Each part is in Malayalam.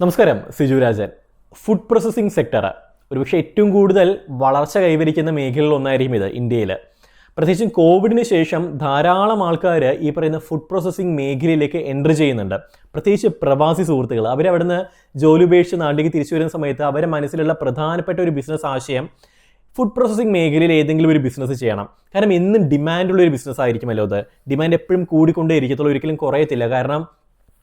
നമസ്കാരം Siju Rajan. Food processing sector ഒരുപക്ഷെ ഏറ്റവും കൂടുതൽ വളർച്ച കൈവരിക്കുന്ന മേഖലകളിൽ ഒന്നായിരിക്കും ഇത് ഇന്ത്യയിൽ പ്രത്യേകിച്ചും കോവിഡിന് ശേഷം ധാരാളം ആൾക്കാർ ഈ പറയുന്ന ഫുഡ് പ്രോസസ്സിംഗ് മേഖലയിലേക്ക് എന്റർ ചെയ്യുന്നുണ്ട്. പ്രത്യേകിച്ച് പ്രവാസി സുഹൃത്തുക്കൾ അവരവിടുന്ന് ജോലി ഉപേക്ഷിച്ച് നാട്ടിലേക്ക് തിരിച്ചു വരുന്ന സമയത്ത് അവരെ മനസ്സിലുള്ള പ്രധാനപ്പെട്ട ഒരു ബിസിനസ് ആശയം ഫുഡ് പ്രോസസ്സിംഗ് മേഖലയിൽ ഏതെങ്കിലും ഒരു ബിസിനസ് ചെയ്യണം. കാരണം എന്നും ഡിമാൻഡുള്ള ഒരു ബിസിനസ് ആയിരിക്കുമല്ലോ അത്. ഡിമാൻഡ് എപ്പോഴും കൂടിക്കൊണ്ടേ ഇരിക്കത്തുള്ളൂ ഒരിക്കലും കുറയത്തില്ല. കാരണം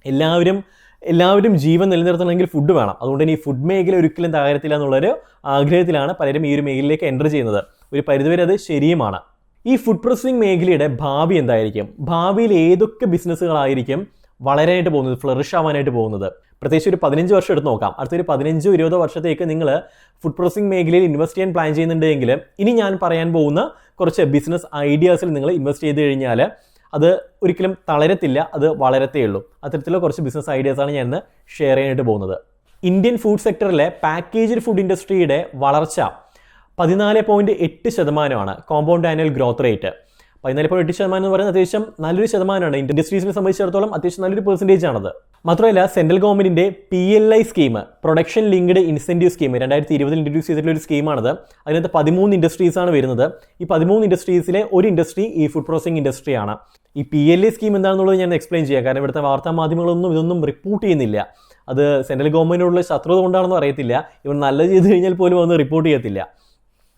എല്ലാവരും എല്ലാവരും ജീവൻ നിലനിർത്തണമെങ്കിൽ ഫുഡ് വേണം. അതുകൊണ്ട് തന്നെ ഈ ഫുഡ് മേഖല ഒരിക്കലും തകരത്തില്ല എന്നുള്ളൊരു ആഗ്രഹത്തിലാണ് പലരും ഈ ഒരു മേഖലയിലേക്ക് എന്റർ ചെയ്യുന്നത്. ഒരു പരിധിവരെ അത് ശരിയുമാണ്. ഈ ഫുഡ് പ്രോസസ്സിംഗ് മേഖലയുടെ ഭാവി എന്തായിരിക്കും? ഭാവിയിൽ ഏതൊക്കെ ബിസിനസ്സുകളായിരിക്കും വളരാനായിട്ട് പോകുന്നത് ഫ്ലറിഷ് ആവാനായിട്ട് പോകുന്നത്? പ്രത്യേകിച്ച് ഒരു പതിനഞ്ച് വർഷം എടുത്ത് നോക്കാം. അടുത്തൊരു പതിനഞ്ചോ ഇരുപതോ വർഷത്തേക്ക് നിങ്ങൾ ഫുഡ് പ്രോസസിങ് മേഖലയിൽ ഇൻവെസ്റ്റ് ചെയ്യാൻ പ്ലാൻ ചെയ്യുന്നുണ്ടെങ്കിൽ ഇനി ഞാൻ പറയാൻ പോകുന്ന കുറച്ച് ബിസിനസ് ഐഡിയാസിൽ നിങ്ങൾ ഇൻവെസ്റ്റ് ചെയ്ത് കഴിഞ്ഞാൽ അത് ഒരിക്കലും തളരത്തില്ല അത് വളരത്തേ ഉള്ളൂ. അത്തരത്തിലുള്ള കുറച്ച് ബിസിനസ് ഐഡിയാസാണ് ഞാൻ ഇന്ന് ഷെയർ ചെയ്യാനായിട്ട് പോകുന്നത്. ഇന്ത്യൻ ഫുഡ് സെക്ടറിലെ പാക്കേജ്ഡ് ഫുഡ് ഇൻഡസ്ട്രിയുടെ വളർച്ച പതിനാല് പോയിന്റ് എട്ട് ശതമാനമാണ് കോമ്പൗണ്ട് ആനുവൽ ഗ്രോത്ത് റേറ്റ് പതിനാല് പോയിന്റ് എട്ട് ശതമാനം എന്ന് പറയുന്നത് അത്യാവശ്യം നല്ലൊരു ശതമാനമാണ്. ഇൻഡസ്ട്രീസിനെ സംബന്ധിച്ചിടത്തോളം അത്യാവശ്യം നല്ലൊരു പെർസെന്റേജ് ആണത്. മാത്രമല്ല സെൻട്രൽ ഗവൺമെന്റിന്റെ P L I scheme production linked incentive scheme രണ്ടായിരത്തി ഇരുപതിൽ ഇൻട്രൊഡ്യൂസ് ചെയ്തിട്ടുള്ള ഒരു സ്കീമാണത് അതിനകത്ത് പതിമൂന്ന് ഇൻഡസ്ട്രീസ് ആണ് വരുന്നത്. ഈ പതിമൂന്ന് ഇൻഡസ്ട്രീസിലെ ഒരു ഇൻഡസ്ട്രി ഈ ഫുഡ് പ്രോസസിംഗ് ഇൻഡസ്ട്രിയാണ് ഈ പി എൽ എ സ്കീം എന്താണെന്നുള്ളത് ഞാൻ എക്സ്പ്ലെയിൻ ചെയ്യാം. കാരണം ഇവിടുത്തെ വാർത്താ മാധ്യമങ്ങളൊന്നും ഇതൊന്നും റിപ്പോർട്ട് ചെയ്യുന്നില്ല. അത് സെൻട്രൽ ഗവൺമെന്റിനോടുള്ള ശത്രുത കൊണ്ടാണെന്ന് അറിയത്തില്ല. ഇവർ നല്ല ചെയ്ത് കഴിഞ്ഞാൽ പോലും അതൊന്നും റിപ്പോർട്ട് ചെയ്യത്തില്ല.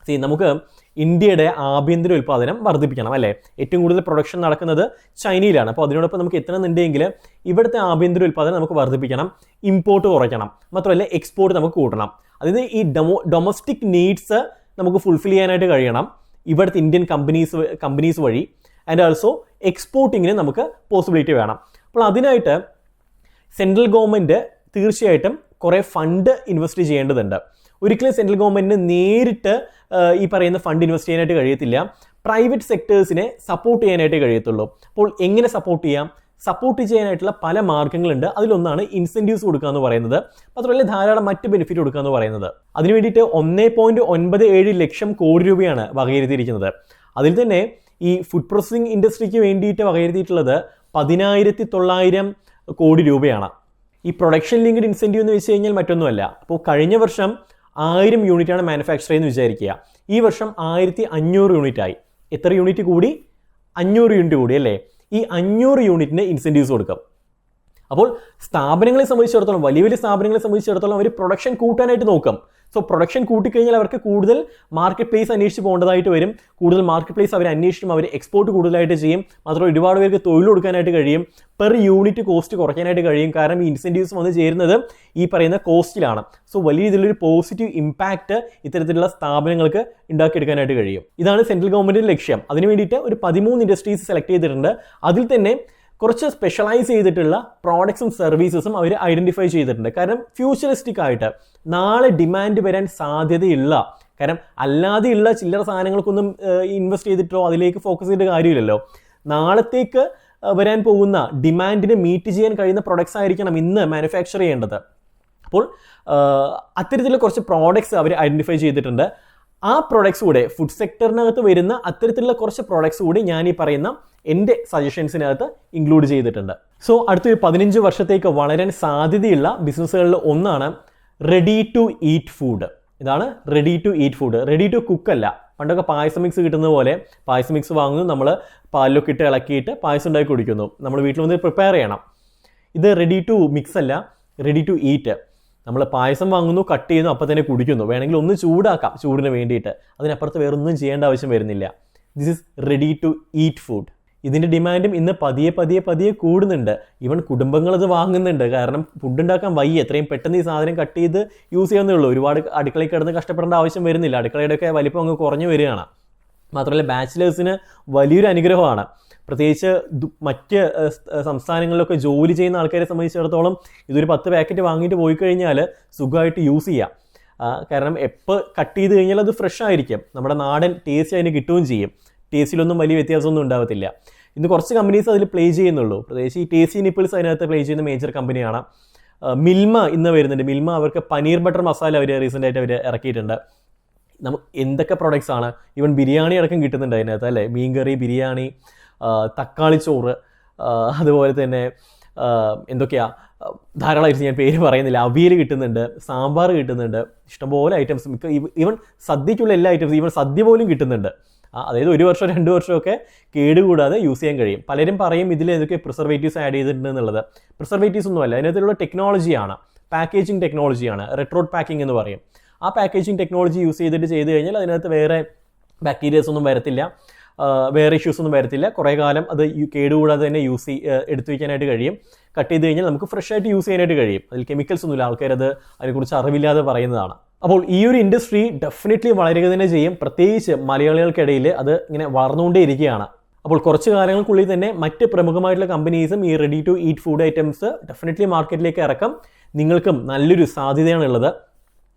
സീ നമുക്ക് ഇന്ത്യയുടെ ആഭ്യന്തര ഉൽപ്പാദനം വർദ്ധിപ്പിക്കണം അല്ലേ? ഏറ്റവും കൂടുതൽ പ്രൊഡക്ഷൻ നടക്കുന്നത് ചൈനയിലാണ്. അപ്പോൾ അതിനോടൊപ്പം നമുക്ക് എത്തണമെന്നുണ്ടെങ്കിൽ ഇവിടുത്തെ ആഭ്യന്തര ഉൽപ്പാദനം നമുക്ക് വർദ്ധിപ്പിക്കണം ഇമ്പോർട്ട് കുറയ്ക്കണം. മാത്രമല്ല എക്സ്പോർട്ട് നമുക്ക് കൂട്ടണം. അതായത് ഈ ഡൊമോ ഡൊമസ്റ്റിക് നീഡ്സ് നമുക്ക് ഫുൾഫിൽ ചെയ്യാനായിട്ട് കഴിയണം. ഇവിടുത്തെ ഇന്ത്യൻ കമ്പനീസ് കമ്പനീസ് വഴി. ആൻഡ് ഓൾസോ എക്സ്പോർട്ടിങ്ങിന് നമുക്ക് പോസിബിലിറ്റി വേണം. അപ്പോൾ അതിനായിട്ട് സെൻട്രൽ ഗവൺമെന്റ് തീർച്ചയായിട്ടും കുറേ ഫണ്ട് ഇൻവെസ്റ്റ് ചെയ്യേണ്ടതുണ്ട്. ഒരിക്കലും സെൻട്രൽ ഗവൺമെന്റിന് നേരിട്ട് ഈ പറയുന്ന ഫണ്ട് ഇൻവെസ്റ്റ് ചെയ്യാനായിട്ട് കഴിയത്തില്ല. പ്രൈവറ്റ് സെക്ടേഴ്സിനെ സപ്പോർട്ട് ചെയ്യാനായിട്ട് കഴിയത്തുള്ളൂ. അപ്പോൾ എങ്ങനെ സപ്പോർട്ട് ചെയ്യാം? സപ്പോർട്ട് ചെയ്യാനായിട്ടുള്ള പല മാർഗങ്ങളുണ്ട് അതിലൊന്നാണ് ഇൻസെന്റീവ്സ് കൊടുക്കുക എന്ന് പറയുന്നത്. മാത്രമല്ല ധാരാളം മറ്റ് ബെനിഫിറ്റ് കൊടുക്കുക എന്ന് പറയുന്നത്. അതിന് വേണ്ടിയിട്ട് ഒന്നേ പോയിന്റ് ഒൻപത് ഏഴ് ലക്ഷം കോടി രൂപയാണ് വകയിരുത്തിയിരിക്കുന്നത്. അതിൽ തന്നെ ഈ ഫുഡ് പ്രോസസ്സിംഗ് ഇൻഡസ്ട്രിക്ക് വേണ്ടിയിട്ട് വകയിരുത്തിയിട്ടുള്ളത് പതിനായിരത്തി തൊള്ളായിരം കോടി രൂപയാണ്. ഈ പ്രൊഡക്ഷൻ ലിങ്ക്ഡ് ഇൻസെന്റീവ് എന്ന് വെച്ച് കഴിഞ്ഞാൽ മറ്റൊന്നുമല്ല. അപ്പോൾ കഴിഞ്ഞ വർഷം ആയിരം യൂണിറ്റാണ് മാനുഫാക്ചർ ചെയ്യുന്നത് വിചാരിക്കുക. ഈ വർഷം ആയിരത്തി അഞ്ഞൂറ് യൂണിറ്റ് ആയി എത്ര യൂണിറ്റ് കൂടി? അഞ്ഞൂറ് യൂണിറ്റ് കൂടി അല്ലേ? ഈ അഞ്ഞൂറ് യൂണിറ്റിന് ഇൻസെന്റീവ്സ് കൊടുക്കും. അപ്പോൾ സ്ഥാപനങ്ങളെ സംബന്ധിച്ചിടത്തോളം വലിയ വലിയ സ്ഥാപനങ്ങളെ സംബന്ധിച്ചിടത്തോളം അവർ പ്രൊഡക്ഷൻ കൂട്ടാനായിട്ട് നോക്കും. സോ പ്രൊഡക്ഷൻ കൂട്ടിക്കഴിഞ്ഞാൽ അവർക്ക് കൂടുതൽ മാർക്കറ്റ് പ്ലേസ് അന്വേഷിച്ച് പോകേണ്ടതായിട്ട് വരും. കൂടുതൽ മാർക്കറ്റ് പ്ലേസ് അവർ അന്വേഷിച്ചും അവർ എക്സ്പോർട്ട് കൂടുതലായിട്ട് ചെയ്യും. മാത്രമല്ല ഒരുപാട് പേർക്ക് തൊഴിൽ കൊടുക്കാനായിട്ട് കഴിയും. പെർ യൂണിറ്റ് കോസ്റ്റ് കുറയ്ക്കാനായിട്ട് കഴിയും. കാരണം ഈ ഇൻസെന്റീവ്സ് വന്ന് ചേരുന്നത് ഈ പറയുന്ന കോസ്റ്റിലാണ് സോ വലിയ രീതിയിലൊരു പോസിറ്റീവ് ഇമ്പാക്റ്റ് ഇത്തരത്തിലുള്ള സ്ഥാപനങ്ങൾക്ക് ഉണ്ടാക്കിയെടുക്കാനായിട്ട് കഴിയും. ഇതാണ് സെൻട്രൽ ഗവൺമെന്റിന്റെ ലക്ഷ്യം. അതിന് വേണ്ടിയിട്ട് ഒരു പതിമൂന്ന് ഇൻഡസ്ട്രീസ് സെലക്ട് ചെയ്തിട്ടുണ്ട്. അതിൽ തന്നെ കുറച്ച് സ്പെഷ്യലൈസ് ചെയ്തിട്ടുള്ള പ്രോഡക്ട്സും സർവീസസും അവർ ഐഡന്റിഫൈ ചെയ്തിട്ടുണ്ട്. കാരണം ഫ്യൂച്ചറിസ്റ്റിക് ആയിട്ട് നാളെ ഡിമാൻഡ് വരാൻ സാധ്യതയുള്ള കാരണം അല്ലാതെയുള്ള ചില്ലറ സാധനങ്ങൾക്കൊന്നും ഇൻവെസ്റ്റ് ചെയ്തിട്ടോ അതിലേക്ക് ഫോക്കസ് ചെയ്തിട്ട് കാര്യമില്ലല്ലോ. നാളത്തേക്ക് വരാൻ പോകുന്ന ഡിമാൻഡിനെ മീറ്റ് ചെയ്യാൻ കഴിയുന്ന പ്രൊഡക്ട്സ് ആയിരിക്കണം ഇന്ന് മാനുഫാക്ചർ ചെയ്യേണ്ടത്. അപ്പോൾ അത്തരത്തിലുള്ള കുറച്ച് പ്രോഡക്ട്സ് അവർ ഐഡന്റിഫൈ ചെയ്തിട്ടുണ്ട്. ആ പ്രോഡക്ട്സ് കൂടെ ഫുഡ് സെക്ടറിനകത്ത് വരുന്ന അത്തരത്തിലുള്ള കുറച്ച് പ്രോഡക്ട്സ് കൂടി ഞാൻ ഈ പറയുന്ന എന്റെ സജഷൻസിനകത്ത് ഇൻക്ലൂഡ് ചെയ്തിട്ടുണ്ട്. സോ അടുത്തൊരു പതിനഞ്ച് വർഷത്തേക്ക് വളരാൻ സാധ്യതയുള്ള ബിസിനസ്സുകളിൽ ഒന്നാണ് റെഡി ടു ഈറ്റ് ഫുഡ് ഇതാണ് ready to eat food ready to cook അല്ല. പണ്ടൊക്കെ പായസം മിക്സ് കിട്ടുന്ന പോലെ പായസം മിക്സ് വാങ്ങുന്നു. നമ്മൾ പാലിലൊക്കെ ഇട്ട് ഇളക്കിയിട്ട് പായസം ഉണ്ടാക്കി കുടിക്കുന്നു. നമ്മൾ വീട്ടിൽ വന്ന് പ്രിപ്പയർ ചെയ്യണം. ഇത് റെഡി ടു മിക്സ് അല്ല റെഡി ടു ഈറ്റ് നമ്മൾ പായസം വാങ്ങുന്നു കട്ട് ചെയ്യുന്നു അപ്പം തന്നെ കുടിക്കുന്നു. വേണമെങ്കിൽ ഒന്ന് ചൂടാക്കാം ചൂടിന് വേണ്ടിയിട്ട്. അതിനപ്പുറത്ത് വേറൊന്നും ചെയ്യേണ്ട ആവശ്യം വരുന്നില്ല. This is ready to eat food ഇതിന്റെ ഡിമാൻഡും ഇന്ന് പതിയെ പതിയെ പതിയെ കൂടുന്നുണ്ട്. ഇവൻ കുടുംബങ്ങൾ അത് വാങ്ങുന്നുണ്ട്. കാരണം ഫുഡ് ഉണ്ടാക്കാൻ വയ്യ. എത്രയും പെട്ടെന്ന് ഈ സാധനം കട്ട് ചെയ്ത് യൂസ് ചെയ്യാവുന്നേ ഉള്ളൂ. ഒരുപാട് അടുക്കളയിൽ കിടന്ന് കഷ്ടപ്പെടേണ്ട ആവശ്യം വരുന്നില്ല. അടുക്കളയുടെ ഒക്കെ വലിപ്പം അങ്ങ് കുറഞ്ഞു വരികയാണ്. മാത്രമല്ല ബാച്ചിലേഴ്സിന് വലിയൊരു അനുഗ്രഹമാണ്. പ്രത്യേകിച്ച് മറ്റ് സംസ്ഥാനങ്ങളിലൊക്കെ ജോലി ചെയ്യുന്ന ആൾക്കാരെ സംബന്ധിച്ചിടത്തോളം ഇതൊരു പത്ത് പാക്കറ്റ് വാങ്ങിയിട്ട് പോയി കഴിഞ്ഞാൽ സുഖമായിട്ട് യൂസ് ചെയ്യാം. കാരണം എപ്പോൾ കട്ട് ചെയ്ത് കഴിഞ്ഞാൽ അത് ഫ്രഷ് ആയിരിക്കും. നമ്മുടെ നാടൻ ടേസ്റ്റ് അതിന് കിട്ടുകയും ചെയ്യും. ടേസ്റ്റിലൊന്നും വലിയ വ്യത്യാസമൊന്നും ഉണ്ടാവത്തില്ല. ഇന്ന് കുറച്ച് കമ്പനീസ് അതിൽ പ്ലേ ചെയ്യുന്നുള്ളൂ. പ്രത്യേകിച്ച് ഈ ടേസ്റ്റി നിപ്പിൾസ് അതിനകത്ത് പ്ലേ ചെയ്യുന്ന മേജർ കമ്പനിയാണ് മിൽമ ഇന്ന് വരുന്നുണ്ട്. മിൽമ അവർക്ക് പനീർ ബട്ടർ മസാല അവർ റീസെന്റ് ആയിട്ട് അവർ ഇറക്കിയിട്ടുണ്ട്. നമുക്ക് എന്തൊക്കെ പ്രോഡക്റ്റ്സ് ആണ്? ഈവൻ ബിരിയാണി അടക്കം കിട്ടുന്നുണ്ട് അതിനകത്ത് അല്ലേ? മീൻകറി ബിരിയാണി ആ, തക്കാളി ചോറ് അതുപോലെ തന്നെ എന്തൊക്കെയാ? ധാരാളമായിട്ട് ഞാൻ പേര് പറയുന്നില്ല. അവിയൽ കിട്ടുന്നുണ്ട് സാമ്പാർ കിട്ടുന്നുണ്ട്. ഇഷ്ടംപോലെ ഐറ്റംസ് മിക്ക ഈവൻ സദ്യക്കുള്ള എല്ലാ ഐറ്റംസും ഈവൻ സദ്യ പോലും കിട്ടുന്നുണ്ട്. അതായത് ഒരു വർഷം രണ്ട് വർഷമൊക്കെ കേടുകൂടാതെ യൂസ് ചെയ്യാൻ കഴിയും. പലരും പറയും ഇതിൽ ഏതൊക്കെ പ്രിസർവേറ്റീവ്സ് ആഡ് ചെയ്തിട്ടുണ്ട് എന്നുള്ളത്. പ്രിസർവേറ്റീവ്സ് ഒന്നുമല്ല അതിനകത്തുള്ള ടെക്നോളജിയാണ് പാക്കേജിങ് ടെക്നോളജിയാണ് റെട്രോഡ് പാക്കിംഗ് എന്ന് പറയും. ആ പാക്കേജിങ് ടെക്നോളജി യൂസ് ചെയ്തിട്ട് ചെയ്ത് കഴിഞ്ഞാൽ അതിനകത്ത് വേറെ ബാക്ടീരിയസ് ഒന്നും വരത്തില്ല. വേറെ ഇഷ്യൂസ് ഒന്നും വരത്തില്ല. കുറേ കാലം അത് കേടുകൂടാതെ തന്നെ യൂസ് എടുത്തു വയ്ക്കാനായിട്ട് കഴിയും. കട്ട് ചെയ്ത് കഴിഞ്ഞാൽ നമുക്ക് ഫ്രഷ് ആയിട്ട് യൂസ് ചെയ്യാനായിട്ട് കഴിയും. അതിൽ കെമിക്കൽസ് ഒന്നുമില്ല. ആൾക്കാരത് അതിനെക്കുറിച്ച് അറിവില്ലാതെ പറയുന്നതാണ്. അപ്പോൾ ഈ ഒരു ഇൻഡസ്ട്രി ഡെഫിനറ്റ്ലി വളരുക തന്നെ ചെയ്യും. പ്രത്യേകിച്ച് മലയാളികൾക്കിടയിൽ അത് ഇങ്ങനെ വളർന്നുകൊണ്ടേയിരിക്കുകയാണ് അപ്പോൾ കുറച്ച് കാലങ്ങൾക്കുള്ളിൽ തന്നെ മറ്റ് പ്രമുഖമായിട്ടുള്ള കമ്പനീസും ഈ ready to eat food items definitely മാർക്കറ്റിലേക്ക് ഇറക്കം. നിങ്ങൾക്കും നല്ലൊരു സാധ്യതയാണുള്ളത്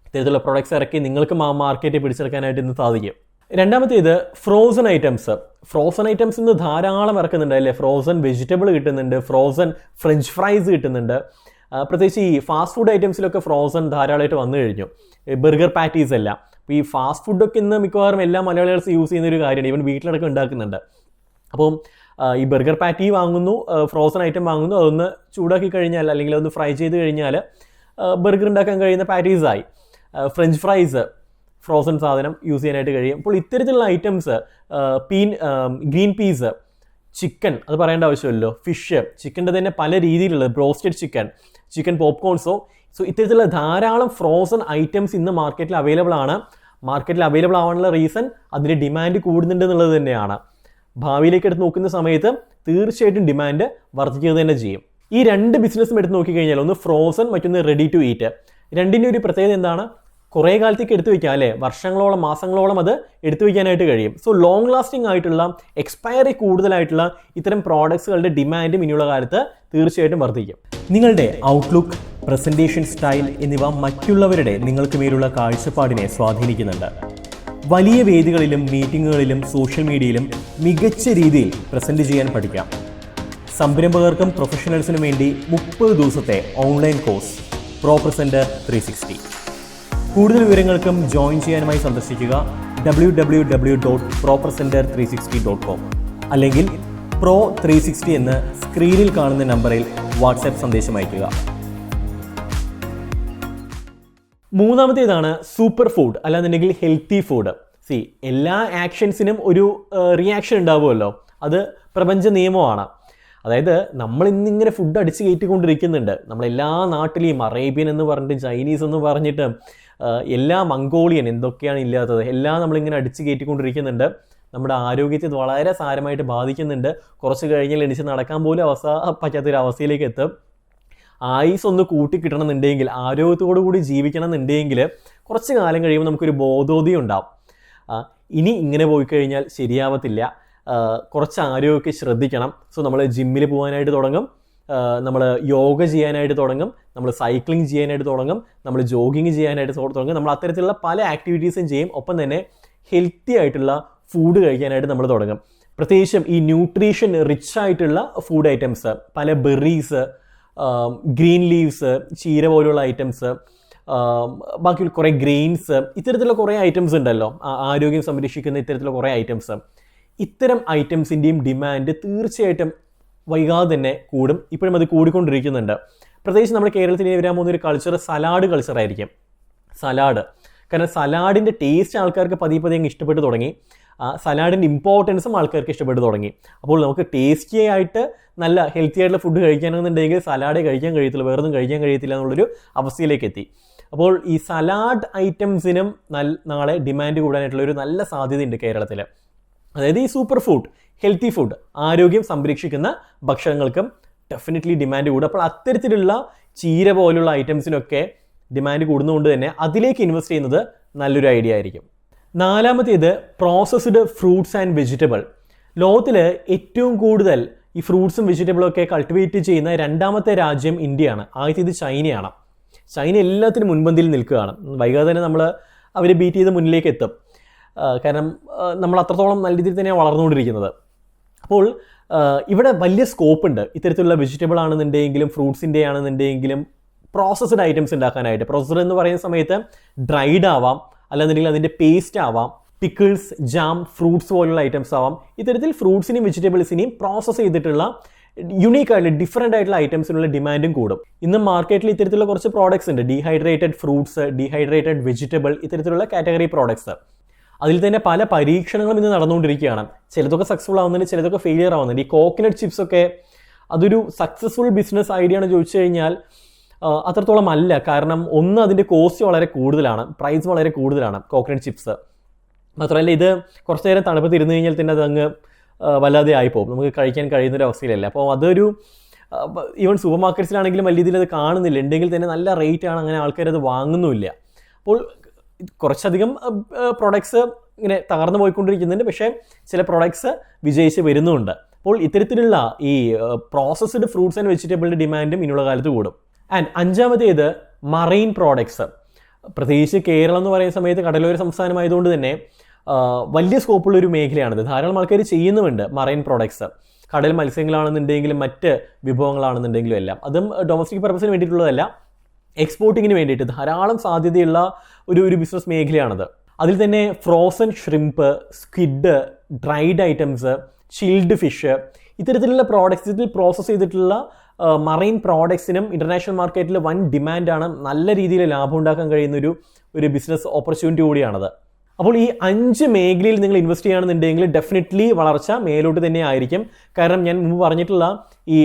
ഇത്തരത്തിലുള്ള പ്രൊഡക്ട്സ് ഇറക്കി നിങ്ങൾക്കും ആ മാർക്കറ്റ് പിടിച്ചെടുക്കാനായിട്ട് ഇന്ന് സാധിക്കും. രണ്ടാമത്തേത് ഫ്രോസൺ ഐറ്റംസ് ഫ്രോസൺ ഐറ്റംസ് ഇന്ന് ധാരാളം ഇറക്കുന്നുണ്ട്. അല്ലേ? ഫ്രോസൺ വെജിറ്റബിൾ കിട്ടുന്നുണ്ട്. ഫ്രോസൺ ഫ്രഞ്ച് ഫ്രൈസ് കിട്ടുന്നുണ്ട്. പ്രത്യേകിച്ച് ഈ ഫാസ്റ്റ് ഫുഡ് ഐറ്റംസിലൊക്കെ ഫ്രോസൺ ധാരാളമായിട്ട് വന്നു കഴിഞ്ഞു. ബർഗർ പാറ്റീസ് എല്ലാം. അപ്പോൾ ഈ ഫാസ്റ്റ് ഫുഡൊക്കെ ഇന്ന് മിക്കവാറും എല്ലാ മലയാളികൾസ് യൂസ് ചെയ്യുന്ന ഒരു കാര്യമാണ്. ഇവൻ വീട്ടിലടക്കം ഉണ്ടാക്കുന്നുണ്ട്. അപ്പം ഈ ബർഗർ പാറ്റി വാങ്ങുന്നു ഫ്രോസൺ ഐറ്റം വാങ്ങുന്നു. അതൊന്ന് ചൂടാക്കി കഴിഞ്ഞാൽ അല്ലെങ്കിൽ അതൊന്ന് ഫ്രൈ ചെയ്ത് കഴിഞ്ഞാൽ ബർഗർ ഉണ്ടാക്കാൻ കഴിയുന്ന പാറ്റീസായി ഫ്രഞ്ച് ഫ്രൈസ് ഫ്രോസൺ സാധനം യൂസ് ചെയ്യാനായിട്ട് കഴിയും. അപ്പോൾ ഇത്തരത്തിലുള്ള ഐറ്റംസ് പീൻ ഗ്രീൻ പീസ് ചിക്കൻ അത് പറയേണ്ട ആവശ്യമില്ലല്ലോ. ഫിഷ് ചിക്കന്റെ തന്നെ പല രീതിയിലുള്ള ബ്രോസ്റ്റഡ് ചിക്കൻ ചിക്കൻ പോപ്കോൺസോ. സോ ഇത്തരത്തിലുള്ള ധാരാളം ഫ്രോസൺ ഐറ്റംസ് ഇന്ന് മാർക്കറ്റിൽ അവൈലബിൾ ആണ്. മാർക്കറ്റിൽ അവൈലബിൾ ആവാനുള്ള റീസൺ അതിന്റെ ഡിമാൻഡ് കൂടുന്നുണ്ട് എന്നുള്ളത് തന്നെയാണ്. ഭാവിയിലേക്ക് എടുത്ത് നോക്കുന്ന സമയത്ത് തീർച്ചയായിട്ടും ഡിമാൻഡ് വർദ്ധിക്കുക തന്നെ ചെയ്യും. ഈ രണ്ട് ബിസിനസ്സും എടുത്ത് നോക്കിക്കഴിഞ്ഞാൽ ഒന്ന് ഫ്രോസൺ മറ്റൊന്ന് റെഡി ടു ഈറ്റ് രണ്ടിന്റെ ഒരു പ്രത്യേകത എന്താണ്? കുറേ കാലത്തേക്ക് എടുത്തു വയ്ക്കാം അല്ലേ? വർഷങ്ങളോളം മാസങ്ങളോളം അത് എടുത്തു വയ്ക്കാനായിട്ട് കഴിയും. സോ ലോങ് ലാസ്റ്റിംഗ് ആയിട്ടുള്ള എക്സ്പയറി കൂടുതലായിട്ടുള്ള ഇത്തരം പ്രോഡക്ട്സുകളുടെ ഡിമാൻഡും ഇനിയുള്ള കാലത്ത് തീർച്ചയായിട്ടും വർദ്ധിക്കും. നിങ്ങളുടെ ഔട്ട്ലുക്ക് പ്രസന്റേഷൻ സ്റ്റൈൽ എന്നിവ മറ്റുള്ളവരുടെ നിങ്ങൾക്ക് മേലുള്ള കാഴ്ചപ്പാടിനെ സ്വാധീനിക്കുന്നുണ്ട്. വലിയ വേദികളിലും മീറ്റിങ്ങുകളിലും സോഷ്യൽ മീഡിയയിലും മികച്ച രീതിയിൽ പ്രസന്റ് ചെയ്യാൻ പഠിക്കാം. സംരംഭകർക്കും പ്രൊഫഷണൽസിനും വേണ്ടി മുപ്പത് ദിവസത്തെ online course pro present three കൂടുതൽ വിവരങ്ങൾക്കും ജോയിൻ ചെയ്യാനുമായി സന്ദർശിക്കുക W W W dot proper centre three sixty dot com അല്ലെങ്കിൽ പ്രോ ത്രീ സിക്സ്റ്റി എന്ന് സ്ക്രീനിൽ കാണുന്ന നമ്പറിൽ വാട്സാപ്പ് സന്ദേശം അയയ്ക്കുക. മൂന്നാമത്തേതാണ് സൂപ്പർ ഫുഡ് അല്ലാന്നുണ്ടെങ്കിൽ ഹെൽത്തി ഫുഡ് സി എല്ലാ ആക്ഷൻസിനും ഒരു റിയാക്ഷൻ ഉണ്ടാവുമല്ലോ. അത് പ്രപഞ്ച നിയമമാണ്. അതായത് നമ്മൾ ഇന്നിങ്ങനെ ഫുഡ് അടിച്ച് കയറ്റിക്കൊണ്ടിരിക്കുന്നുണ്ട്. നമ്മളെല്ലാ നാട്ടിലെയും അറേബ്യൻ എന്ന് പറഞ്ഞിട്ട് ചൈനീസ് എന്ന് പറഞ്ഞിട്ട് എല്ലാ മംഗോളിയൻ എന്തൊക്കെയാണ് ഇല്ലാത്തത് എല്ലാം നമ്മളിങ്ങനെ അടിച്ച് കയറ്റിക്കൊണ്ടിരിക്കുന്നുണ്ട്. നമ്മുടെ ആരോഗ്യത്തെ വളരെ സാരമായിട്ട് ബാധിക്കുന്നുണ്ട്. കുറച്ച് കഴിഞ്ഞാൽ എണിച്ച് നടക്കാൻ പോലും അവസ്ഥ പറ്റാത്തൊരവസ്ഥയിലേക്ക് എത്തും. ആയുസ് ഒന്ന് കൂട്ടി കിട്ടണമെന്നുണ്ടെങ്കിൽ ആരോഗ്യത്തോടു കൂടി ജീവിക്കണം എന്നുണ്ടെങ്കിൽ കുറച്ച് കാലം കഴിയുമ്പോൾ നമുക്കൊരു ബോധോദയം ഉണ്ടാവും. ഇനി ഇങ്ങനെ പോയി കഴിഞ്ഞാൽ ശരിയാവത്തില്ല. കുറച്ച് ആരോഗ്യമൊക്കെ ശ്രദ്ധിക്കണം. സോ നമ്മൾ ജിമ്മിൽ പോകാനായിട്ട് തുടങ്ങും. നമ്മൾ യോഗ ചെയ്യാനായിട്ട് തുടങ്ങും. നമ്മൾ സൈക്ലിംഗ് ചെയ്യാനായിട്ട് തുടങ്ങും. നമ്മൾ ജോഗിങ് ചെയ്യാനായിട്ട് തുടങ്ങും. നമ്മൾ അത്തരത്തിലുള്ള പല ആക്ടിവിറ്റീസും ചെയ്യും. ഒപ്പം തന്നെ ഹെൽത്തി ആയിട്ടുള്ള ഫുഡ് കഴിക്കാനായിട്ട് നമ്മൾ തുടങ്ങും. പ്രത്യേകിച്ചും ഈ ന്യൂട്രീഷൻ റിച്ച് ആയിട്ടുള്ള ഫുഡ് ഐറ്റംസ് പല ബെറീസ് ഗ്രീൻ ലീവ്സ് ചീര പോലുള്ള ഐറ്റംസ് ബാക്കി കുറേ ഗ്രെയിൻസ് ഇത്തരത്തിലുള്ള കുറേ ഐറ്റംസ് ഉണ്ടല്ലോ. ആരോഗ്യം സംരക്ഷിക്കുന്ന ഇത്തരത്തിലുള്ള കുറേ ഐറ്റംസ് ഇത്തരം ഐറ്റംസിന്റെയും ഡിമാൻഡ് തീർച്ചയായിട്ടും വൈകാതെ തന്നെ കൂടും. ഇപ്പോഴും അത് കൂടിക്കൊണ്ടിരിക്കുന്നുണ്ട്. പ്രത്യേകിച്ച് നമ്മുടെ കേരളത്തിൽ വരാൻ പോകുന്ന ഒരു കൾച്ചർ സലാഡ് കൾച്ചറായിരിക്കും സലാഡ് കാരണം സലാഡിന്റെ ടേസ്റ്റ് ആൾക്കാർക്ക് പതിയെ പതിയെ അങ്ങ് ഇഷ്ടപ്പെട്ട് തുടങ്ങി. സലാഡിന്റെ ഇമ്പോർട്ടൻസും ആൾക്കാർക്ക് ഇഷ്ടപ്പെട്ട് തുടങ്ങി. അപ്പോൾ നമുക്ക് ടേസ്റ്റി ആയിട്ട് നല്ല ഹെൽത്തി ആയിട്ടുള്ള ഫുഡ് കഴിക്കണമെന്നുണ്ടെങ്കിൽ സലാഡേ കഴിക്കാൻ കഴിയത്തില്ല വേറൊന്നും കഴിക്കാൻ കഴിയത്തില്ല എന്നുള്ളൊരു അവസ്ഥയിലേക്ക് എത്തി. അപ്പോൾ ഈ സലാഡ് ഐറ്റംസിനും നൽ നാളെ ഡിമാൻഡ് കൂടാനായിട്ടുള്ള ഒരു നല്ല സാധ്യതയുണ്ട് കേരളത്തിൽ അതായത് ഈ സൂപ്പർ ഫുഡ് ഹെൽത്തി ഫുഡ് ആരോഗ്യം സംരക്ഷിക്കുന്ന ഭക്ഷണങ്ങൾക്കും ഡെഫിനറ്റ്ലി ഡിമാൻഡ് കൂടും. അപ്പോൾ അത്തരത്തിലുള്ള ചീര പോലുള്ള ഐറ്റംസിനൊക്കെ ഡിമാൻഡ് കൂടുന്നതുകൊണ്ട് തന്നെ അതിലേക്ക് ഇൻവെസ്റ്റ് ചെയ്യുന്നത് നല്ലൊരു ഐഡിയ ആയിരിക്കും. നാലാമത്തേത് പ്രോസസ്ഡ് ഫ്രൂട്ട്സ് ആൻഡ് വെജിറ്റബിൾ ലോകത്തിൽ ഏറ്റവും കൂടുതൽ ഈ ഫ്രൂട്ട്സും വെജിറ്റബിളും ഒക്കെ കൾട്ടിവേറ്റ് ചെയ്യുന്ന രണ്ടാമത്തെ രാജ്യം ഇന്ത്യയാണ്. ആദ്യത്തേത് ചൈനയാണ്. ചൈന എല്ലാത്തിനും മുൻപന്തിയിൽ നിൽക്കുകയാണ്. വൈകാതെ തന്നെ നമ്മൾ അവരെ ബീറ്റ് ചെയ്ത് മുന്നിലേക്ക് എത്തും. കാരണം നമ്മൾ അത്രത്തോളം നല്ല രീതിയിൽ തന്നെയാണ് വളർന്നുകൊണ്ടിരിക്കുന്നത്. അപ്പോൾ ഇവിടെ വലിയ സ്കോപ്പ് ഉണ്ട്. ഇത്തരത്തിലുള്ള വെജിറ്റബിൾ ആണെന്നുണ്ടെങ്കിലും ഫ്രൂട്ട്സിന്റെ ആണെന്നുണ്ടെങ്കിലും പ്രോസസ്ഡ് ഐറ്റംസ് ഉണ്ടാക്കാനായിട്ട്. പ്രോസസ്ഡ് എന്ന് പറയുന്ന സമയത്ത് ഡ്രൈഡ് ആവാം അല്ലാന്നുണ്ടെങ്കിൽ അതിന്റെ പേസ്റ്റ് ആവാം പിക്കിൾസ് ജാം ഫ്രൂട്ട്സ് പോലുള്ള ഐറ്റംസ് ആവാം. ഇത്തരത്തിൽ ഫ്രൂട്ട്സിനെയും വെജിറ്റബിൾസിനെയും പ്രോസസ്സ് ചെയ്തിട്ടുള്ള യുണീക്ക് ആയിട്ടുള്ള ഡിഫറെന്റ് ആയിട്ടുള്ള ഐറ്റംസിനുള്ള ഡിമാൻഡും കൂടും. ഇന്ന് മാർക്കറ്റിൽ ഇത്തരത്തിലുള്ള കുറച്ച് പ്രോഡക്ട്സ് ഉണ്ട്. ഡീഹൈഡ്രേറ്റഡ് ഫ്രൂട്ട്സ് ഡീഹൈഡ്രേറ്റഡ് വെജിറ്റബിൾ ഇത്തരത്തിലുള്ള കാറ്റഗറി പ്രോഡക്ട്സ് അതിൽ തന്നെ പല പരീക്ഷണങ്ങളും ഇന്ന് നടന്നുകൊണ്ടിരിക്കുകയാണ്. ചിലതൊക്കെ സക്സസ്ഫുൾ ആവുന്നുണ്ട് ചിലതൊക്കെ ഫെയിലിയർ ആവുന്നുണ്ട് ഈ കോക്കനട്ട് ചിപ്സ് ഒക്കെ അതൊരു സക്സസ്ഫുൾ ബിസിനസ് ഐഡിയ ആണ് ചോദിച്ചു കഴിഞ്ഞാൽ അത്രത്തോളം അല്ല. കാരണം ഒന്ന് അതിന്റെ കോസ്റ്റ് വളരെ കൂടുതലാണ്. പ്രൈസ് വളരെ കൂടുതലാണ് കോക്കനട്ട് ചിപ്സ് മാത്രമല്ല ഇത് കുറച്ച് നേരം തണുപ്പത്ത് ഇരുന്ന് കഴിഞ്ഞാൽ തന്നെ അതങ്ങ് വല്ലാതെ ആയിപ്പോകും. നമുക്ക് കഴിക്കാൻ കഴിയുന്ന ഒരു അവസ്ഥയിലല്ല. അപ്പോൾ അതൊരു ഈവൻ സൂപ്പർ മാർക്കറ്റ്സിലാണെങ്കിലും വലിയ രീതിയിൽ അത് കാണുന്നില്ല. ഉണ്ടെങ്കിൽ തന്നെ നല്ല റേറ്റ് ആണ്. അങ്ങനെ ആൾക്കാർ അത് വാങ്ങുന്നുമില്ല. അപ്പോൾ കുറച്ചധികം പ്രൊഡക്ട്സ് ഇങ്ങനെ തകർന്നു പോയിക്കൊണ്ടിരിക്കുന്നുണ്ട്. പക്ഷേ ചില പ്രൊഡക്ട്സ് വിജയിച്ച് വരുന്നുമുണ്ട് അപ്പോൾ ഇത്തരത്തിലുള്ള ഈ പ്രോസസ്ഡ് ഫ്രൂട്ട്സ് ആൻഡ് വെജിറ്റബിളിന്റെ ഡിമാൻഡും ഇനിയുള്ള കാലത്ത് കൂടും. ആൻഡ് അഞ്ചാമത്തേത് മറൈൻ പ്രോഡക്ട്സ് പ്രത്യേകിച്ച് കേരളം എന്ന് പറയുന്ന സമയത്ത് കടലോര സംസ്ഥാനമായതുകൊണ്ട് തന്നെ വലിയ സ്കോപ്പുള്ള ഒരു മേഖലയാണിത്. ധാരാളം ആൾക്കാർ ചെയ്യുന്നുമുണ്ട് മറൈൻ പ്രോഡക്ട്സ് കടൽ മത്സ്യങ്ങളാണെന്നുണ്ടെങ്കിലും മറ്റ് വിഭവങ്ങളാണെന്നുണ്ടെങ്കിലും എല്ലാം. അതും ഡൊമസ്റ്റിക് പർപ്പസിന് വേണ്ടിയിട്ടുള്ളതല്ല. എക്സ്പോർട്ടിങ്ങിന് വേണ്ടിയിട്ട് ധാരാളം സാധ്യതയുള്ള ഒരു ഒരു ബിസിനസ് മേഖലയാണത്. അതിൽ തന്നെ frozen shrimp squid dried items chilled fish ഇത്തരത്തിലുള്ള പ്രോഡക്ട്സ് ഇതിൽ പ്രോസസ്സ് ചെയ്തിട്ടുള്ള മറൈൻ പ്രോഡക്ട്സിനും ഇന്റർനാഷണൽ മാർക്കറ്റിൽ വൻ ഡിമാൻഡാണ് നല്ല രീതിയിൽ ലാഭം ഉണ്ടാക്കാൻ കഴിയുന്ന ഒരു ഒരു ബിസിനസ് ഓപ്പർച്യൂണിറ്റി കൂടിയാണത്. അപ്പോൾ ഈ അഞ്ച് മേഖലയിൽ നിങ്ങൾ ഇൻവെസ്റ്റ് ചെയ്യുകയാണെന്നുണ്ടെങ്കിൽ ഡെഫിനറ്റ്ലി വളർച്ച മേലോട്ട് തന്നെ ആയിരിക്കും. കാരണം ഞാൻ മുമ്പ് പറഞ്ഞിട്ടുള്ള ഈ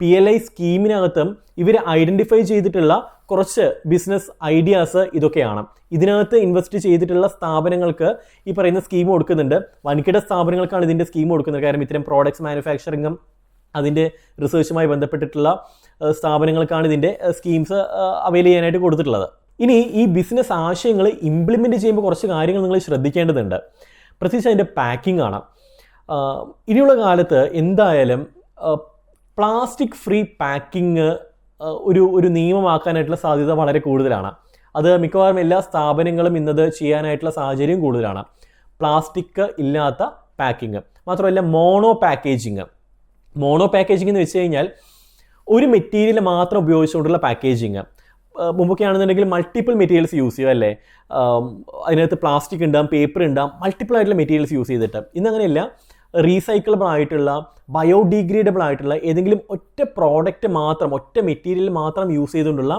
പി എൽ ഐ സ്കീമിനകത്തും ഇവർ ഐഡന്റിഫൈ ചെയ്തിട്ടുള്ള കുറച്ച് ബിസിനസ് ഐഡിയാസ് ഇതൊക്കെയാണ്. ഇതിനകത്ത് ഇൻവെസ്റ്റ് ചെയ്തിട്ടുള്ള സ്ഥാപനങ്ങൾക്ക് ഈ പറയുന്ന സ്കീം കൊടുക്കുന്നുണ്ട്. വൻകിട സ്ഥാപനങ്ങൾക്കാണ് ഇതിന്റെ സ്കീം കൊടുക്കുന്നത്. കാരണം ഇത്തരം പ്രോഡക്ട്സ് മാനുഫാക്ചറിങ്ങും അതിന്റെ റിസർച്ചുമായി ബന്ധപ്പെട്ടിട്ടുള്ള സ്ഥാപനങ്ങൾക്കാണ് ഇതിന്റെ സ്കീംസ് അവൈൽ ചെയ്യാനായിട്ട് കൊടുത്തിട്ടുള്ളത്. ഇനി ഈ ബിസിനസ് ആശയങ്ങൾ ഇംപ്ലിമെന്റ് ചെയ്യുമ്പോൾ കുറച്ച് കാര്യങ്ങൾ നിങ്ങൾ ശ്രദ്ധിക്കേണ്ടതുണ്ട്. പ്രത്യേകിച്ച് അതിന്റെ പാക്കിംഗ് ആണ്. ഇനിയുള്ള കാലത്ത് എന്തായാലും പ്ലാസ്റ്റിക് ഫ്രീ പാക്കിംഗ് ഒരു ഒരു നിയമമാക്കാനായിട്ടുള്ള സാധ്യത വളരെ കൂടുതലാണ്. അത് മിക്കവാറും എല്ലാ സ്ഥാപനങ്ങളും ഇന്നത് ചെയ്യാനായിട്ടുള്ള സാഹചര്യം കൂടുതലാണ്. പ്ലാസ്റ്റിക് ഇല്ലാത്ത പാക്കിംഗ് മാത്രമല്ല മോണോ പാക്കേജിങ് മോണോ പാക്കേജിങ് എന്ന് വെച്ച് കഴിഞ്ഞാൽ ഒരു മെറ്റീരിയൽ മാത്രം ഉപയോഗിച്ചുകൊണ്ടുള്ള പാക്കേജിങ് മുമ്പൊക്കെ ആണെന്നുണ്ടെങ്കിൽ മൾട്ടിപ്പിൾ മെറ്റീരിയൽസ് യൂസ് ചെയ്യുക അല്ലേ? അതിനകത്ത് പ്ലാസ്റ്റിക് ഉണ്ടാകും പേപ്പർ ഉണ്ടാകും മൾട്ടിപ്പിൾ ആയിട്ടുള്ള മെറ്റീരിയൽസ് യൂസ് ചെയ്തിട്ട്. ഇന്ന് അങ്ങനെയല്ല റീസൈക്കിളബിൾ ആയിട്ടുള്ള ബയോഡിഗ്രേഡബിൾ ആയിട്ടുള്ള ഏതെങ്കിലും ഒറ്റ പ്രോഡക്റ്റ് മാത്രം ഒറ്റ മെറ്റീരിയൽ മാത്രം യൂസ് ചെയ്തുകൊണ്ടുള്ള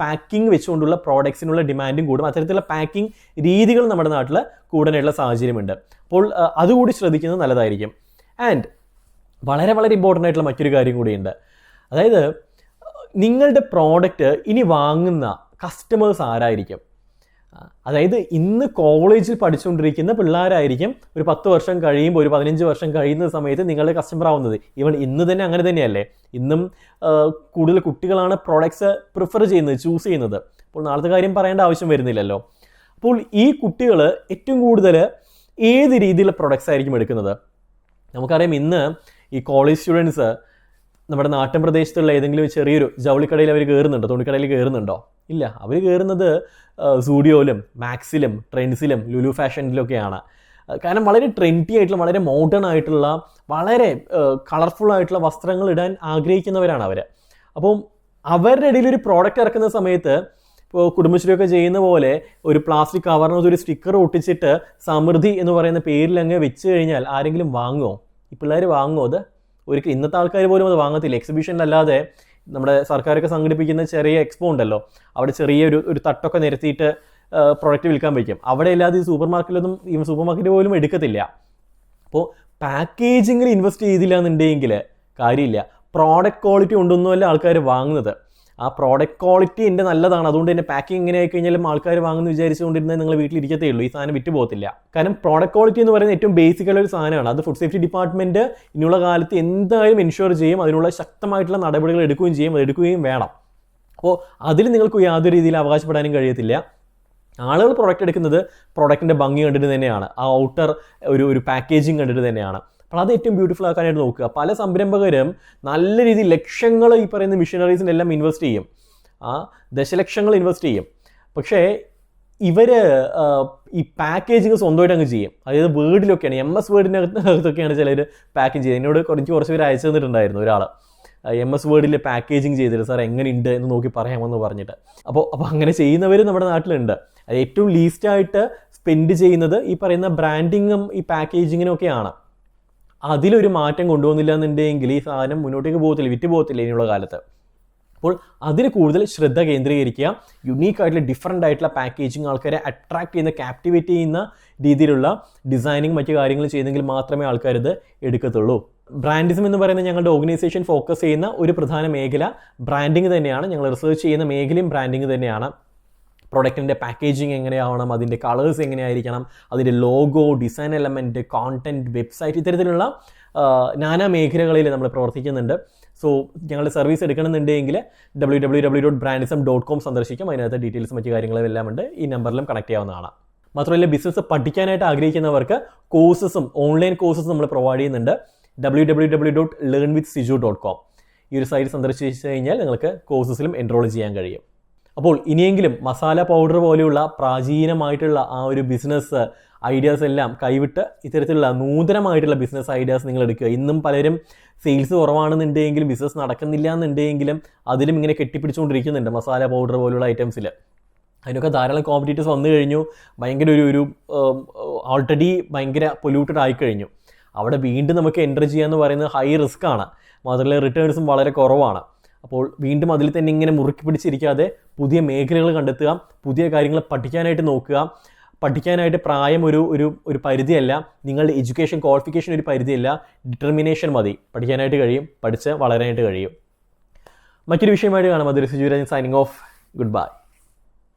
പാക്കിംഗ് വെച്ചുകൊണ്ടുള്ള പ്രോഡക്ട്സിനുള്ള ഡിമാൻഡും കൂടും. അത്തരത്തിലുള്ള പാക്കിംഗ് രീതികൾ നമ്മുടെ നാട്ടിൽ കൂടാനായിട്ടുള്ള സാഹചര്യമുണ്ട്. അപ്പോൾ അതുകൂടി ശ്രദ്ധിക്കുന്നത് നല്ലതായിരിക്കും. ആൻഡ് വളരെ വളരെ ഇമ്പോർട്ടന്റ് ആയിട്ടുള്ള മറ്റൊരു കാര്യം കൂടിയുണ്ട്. അതായത് നിങ്ങളുടെ പ്രോഡക്റ്റ് ഇനി വാങ്ങുന്ന കസ്റ്റമേഴ്സ് ആരായിരിക്കും? അതായത് ഇന്ന് കോളേജിൽ പഠിച്ചുകൊണ്ടിരിക്കുന്ന പിള്ളേരായിരിക്കും ഒരു പത്ത് വർഷം കഴിയുമ്പോൾ ഒരു പതിനഞ്ച് വർഷം കഴിയുന്ന സമയത്ത് നിങ്ങളുടെ കസ്റ്റമർ ആവുന്നത്. ഈവൻ ഇന്ന് തന്നെ അങ്ങനെ തന്നെയല്ലേ? ഇന്നും കൂടുതൽ കുട്ടികളാണ് പ്രോഡക്ട്സ് പ്രിഫർ ചെയ്യുന്നത് ചൂസ് ചെയ്യുന്നത്. അപ്പോൾ നാളത്തെ കാര്യം പറയേണ്ട ആവശ്യം വരുന്നില്ലല്ലോ. അപ്പോൾ ഈ കുട്ടികൾ ഏറ്റവും കൂടുതൽ ഏത് രീതിയിലുള്ള പ്രൊഡക്ട്സ് ആയിരിക്കും എടുക്കുന്നത്? നമുക്കറിയാം ഇന്ന് ഈ കോളേജ് സ്റ്റുഡൻസ് നമ്മുടെ നാട്ടിൻ പ്രദേശത്തുള്ള ഏതെങ്കിലും ചെറിയൊരു ജൗളിക്കടയിൽ അവർ കയറുന്നുണ്ടോ തുണിക്കടയിൽ കയറുന്നുണ്ടോ ഇല്ല. അവർ കയറുന്നത് സൂഡിയോയിലും മാക്സിലും ട്രെൻഡ്സിലും ലുലു ഫാഷനിലൊക്കെയാണ്. കാരണം വളരെ ട്രെൻഡി ആയിട്ടുള്ള വളരെ മോഡേൺ ആയിട്ടുള്ള വളരെ കളർഫുൾ ആയിട്ടുള്ള വസ്ത്രങ്ങൾ ഇടാൻ ആഗ്രഹിക്കുന്നവരാണ് അവർ അപ്പം അവരുടെ ഇടയിൽ ഒരു പ്രോഡക്റ്റ് ഇറക്കുന്ന സമയത്ത് ഇപ്പോൾ കുടുംബശ്രീയൊക്കെ ചെയ്യുന്ന പോലെ ഒരു പ്ലാസ്റ്റിക് കവറിനകത്ത് ഒരു സ്റ്റിക്കർ ഒട്ടിച്ചിട്ട് സമൃദ്ധി എന്ന് പറയുന്ന പേരിൽ അങ്ങ് വെച്ച് കഴിഞ്ഞാൽ ആരെങ്കിലും വാങ്ങുമോ ഈ പിള്ളേർ വാങ്ങുമോ അത്? ഒരിക്കലും ഇന്നത്തെ ആൾക്കാർ പോലും അത് വാങ്ങത്തില്ല. എക്സിബിഷനിലല്ലാതെ നമ്മുടെ സർക്കാരൊക്കെ സംഘടിപ്പിക്കുന്ന ചെറിയ എക്സ്പോ ഉണ്ടല്ലോ. അവിടെ ചെറിയൊരു ഒരു തട്ടൊക്കെ നിരത്തിയിട്ട് പ്രൊഡക്റ്റ് വിൽക്കാൻ വയ്ക്കും. അവിടെ അല്ലാതെ ഈ സൂപ്പർ മാർക്കറ്റിലൊന്നും ഈ സൂപ്പർ മാർക്കറ്റ് പോലും എടുക്കത്തില്ല. അപ്പോൾ പാക്കേജിങ്ങിൽ ഇൻവെസ്റ്റ് ചെയ്തില്ല എന്നുണ്ടെങ്കിൽ കാര്യമില്ല. പ്രോഡക്റ്റ് ക്വാളിറ്റി കൊണ്ടൊന്നുമല്ല ആൾക്കാർ വാങ്ങുന്നത്. ആ പ്രോഡക്റ്റ് ക്വാളിറ്റി എന്റെ നല്ലതാണ്. അതുകൊണ്ട് തന്നെ പാക്കിംഗ് ഇങ്ങനെ ആയി കഴിഞ്ഞാലും ആൾക്കാർ വാങ്ങുന്നു വിചാരിച്ചുകൊണ്ടിരുന്നാൽ നിങ്ങൾ വീട്ടിൽ ഇരിക്കത്തേ ഉള്ളൂ. ഈ സാധനം വിറ്റ് പോകത്തില്ല. കാരണം പ്രോഡക്റ്റ് ക്വാളിറ്റി എന്ന് പറയുന്നത് ഏറ്റവും ബേസിക് ഒരു സാധനമാണ്. അത് ഫുഡ് സേഫ്റ്റി ഡിപ്പാർട്ട്മെന്റ് ഇനിയുള്ള കാലത്ത് എന്തായാലും ഇൻഷുർ ചെയ്യും. അതിനുള്ള ശക്തമായിട്ടുള്ള നടപടികൾ എടുക്കുകയും ചെയ്യും. അത് എടുക്കുകയും വേണം. അപ്പോൾ അതിൽ നിങ്ങൾക്ക് യാതൊരു രീതിയിൽ അവകാശപ്പെടാനും കഴിയത്തില്ല. ആളുകൾ പ്രൊഡക്റ്റ് എടുക്കുന്നത് പ്രൊഡക്റ്റിന്റെ ഭംഗി കണ്ടിട്ട് തന്നെയാണ്. ആ ഔട്ടർ ഒരു ഒരു പാക്കേജിങ് കണ്ടിട്ട് തന്നെയാണ്. അപ്പോൾ അത് ഏറ്റവും ബ്യൂട്ടിഫുൾ ആക്കാനായിട്ട് നോക്കുക. പല സംരംഭകരും നല്ല രീതിയിൽ ലക്ഷങ്ങൾ ഈ പറയുന്ന മിഷനറീസിനെല്ലാം ഇൻവെസ്റ്റ് ചെയ്യും. ആ ദശലക്ഷങ്ങൾ ഇൻവെസ്റ്റ് ചെയ്യും. പക്ഷേ ഇവർ ഈ പാക്കേജിങ് സ്വന്തമായിട്ട് അങ്ങ് ചെയ്യും. അതായത് വേർഡിലൊക്കെയാണ് എം എസ് വേർഡിനകത്തൊക്കെയാണ് ചിലർ പാക്കിങ് ചെയ്യുന്നത്. എന്നോട് കുറച്ച് കുറച്ച് പേര് അയച്ചു തന്നിട്ടുണ്ടായിരുന്നു ഒരാൾ എം എസ് വേർഡിൽ പാക്കേജിങ് ചെയ്തിട്ട് സാർ എങ്ങനെയുണ്ട്? എന്ന് നോക്കി പറയാമെന്ന് പറഞ്ഞിട്ട്. അപ്പോൾ അപ്പോൾ അങ്ങനെ ചെയ്യുന്നവർ നമ്മുടെ നാട്ടിലുണ്ട്. അത് ഏറ്റവും ലീസ്റ്റായിട്ട് സ്പെൻഡ് ചെയ്യുന്നത് ഈ പറയുന്ന ബ്രാൻഡിങ്ങും ഈ പാക്കേജിങ്ങിനും ഒക്കെയാണ്. അതിലൊരു മാറ്റം കൊണ്ടുവന്നില്ല എന്നുണ്ടെങ്കിൽ ഈ സാധനം മുന്നോട്ടേക്ക് പോകത്തില്ല വിറ്റ് പോകത്തില്ല ഇനിയുള്ള കാലത്ത്. അപ്പോൾ അതിന് കൂടുതൽ ശ്രദ്ധ കേന്ദ്രീകരിക്കുക. യുണീക്ക് ആയിട്ടുള്ള ഡിഫറെന്റ് ആയിട്ടുള്ള പാക്കേജിങ് ആൾക്കാരെ അട്രാക്ട് ചെയ്യുന്ന ക്യാപ്റ്റിവേറ്റ് ചെയ്യുന്ന രീതിയിലുള്ള ഡിസൈനിങ് മറ്റു കാര്യങ്ങൾ ചെയ്തെങ്കിൽ മാത്രമേ ആൾക്കാർ ഇത് എടുക്കത്തുള്ളൂ. ബ്രാൻഡിസം എന്ന് പറയുന്ന ഞങ്ങളുടെ ഓർഗനൈസേഷൻ ഫോക്കസ് ചെയ്യുന്ന ഒരു പ്രധാന മേഖല. ബ്രാൻഡിങ് തന്നെയാണ്. ഞങ്ങൾ റിസർച്ച് ചെയ്യുന്ന മേഖലയും ബ്രാൻഡിങ് തന്നെയാണ്. പ്രൊഡക്റ്റിന്റെ പാക്കേജിങ് എങ്ങനെയാവണം അതിന്റെ കളേഴ്സ് എങ്ങനെയായിരിക്കണം അതിന്റെ logo design element content website ഇത്തരത്തിലുള്ള നാനാ മേഖലകളിൽ നമ്മൾ പ്രവർത്തിക്കുന്നുണ്ട്. സോ ഞങ്ങളുടെ service എടുക്കണമെന്നുണ്ടെങ്കിൽ W W W dot brandism dot com സന്ദർശിക്കും. അതിനകത്ത് ഡീറ്റെയിൽസ് മറ്റു കാര്യങ്ങളും എല്ലാം ഉണ്ട്. ഈ നമ്പറിലും കണക്ട് ചെയ്യാവുന്നതാണ്. മാത്രമല്ല ബിസിനസ് പഠിക്കാനായിട്ട് ആഗ്രഹിക്കുന്നവർക്ക് കോഴ്സസും ഓൺലൈൻ കോഴ്സസും നമ്മൾ പ്രൊവൈഡ് ചെയ്യുന്നുണ്ട്. W W W dot learn with Siju dot com ഈ ഒരു സൈറ്റ് സന്ദർശിച്ച് കഴിഞ്ഞാൽ നിങ്ങൾക്ക് കോഴ്സസിലും എൻറോൾ ചെയ്യാൻ കഴിയും. അപ്പോൾ ഇനിയെങ്കിലും മസാല പൗഡർ പോലെയുള്ള പ്രാചീനമായിട്ടുള്ള ആ ഒരു ബിസിനസ് ഐഡിയാസ് എല്ലാം കൈവിട്ട് ഇത്തരത്തിലുള്ള നൂതനമായിട്ടുള്ള ബിസിനസ് ഐഡിയാസ് നിങ്ങൾ എടുക്കുക. ഇന്നും പലരും സെയിൽസ് കുറവാണെന്നുണ്ടെങ്കിലും ബിസിനസ് നടക്കുന്നില്ല എന്നുണ്ടെങ്കിലും അതിലും ഇങ്ങനെ കെട്ടിപ്പിടിച്ചുകൊണ്ടിരിക്കുന്നുണ്ട് മസാല പൗഡർ പോലുള്ള ഐറ്റംസിൽ അതിനൊക്കെ ധാരാളം കോമ്പറ്റീറ്റേഴ്സ് വന്നു കഴിഞ്ഞു. ഭയങ്കര ഒരു ഒരു ഓൾറെഡി ഭയങ്കര പൊല്യൂട്ടഡ് ആയിക്കഴിഞ്ഞു അവിടെ വീണ്ടും നമുക്ക് എന്റർ ചെയ്യുക എന്ന് പറയുന്നത് ഹൈ റിസ്ക് ആണ്. മാത്രമല്ല റിട്ടേൺസും വളരെ കുറവാണ്. അപ്പോൾ വീണ്ടും അതിൽ തന്നെ ഇങ്ങനെ മുറുക്കി പിടിച്ചിരിക്കാതെ പുതിയ മേഖലകൾ കണ്ടെത്തുക പുതിയ കാര്യങ്ങൾ പഠിക്കാനായിട്ട് നോക്കുക. പഠിക്കാനായിട്ട് പ്രായം ഒരു ഒരു ഒരു പരിധിയല്ല. നിങ്ങളുടെ എഡ്യൂക്കേഷൻ ക്വാളിഫിക്കേഷൻ ഒരു പരിധിയല്ല. ഡിറ്റർമിനേഷൻ മതി. പഠിക്കാനായിട്ട് കഴിയും. പഠിച്ച് വളരാനായിട്ട് കഴിയും. മറ്റൊരു വിഷയമായിട്ട് കാണാം. അതിൽ സൈനിങ് ഓഫ് ഗുഡ് ബൈ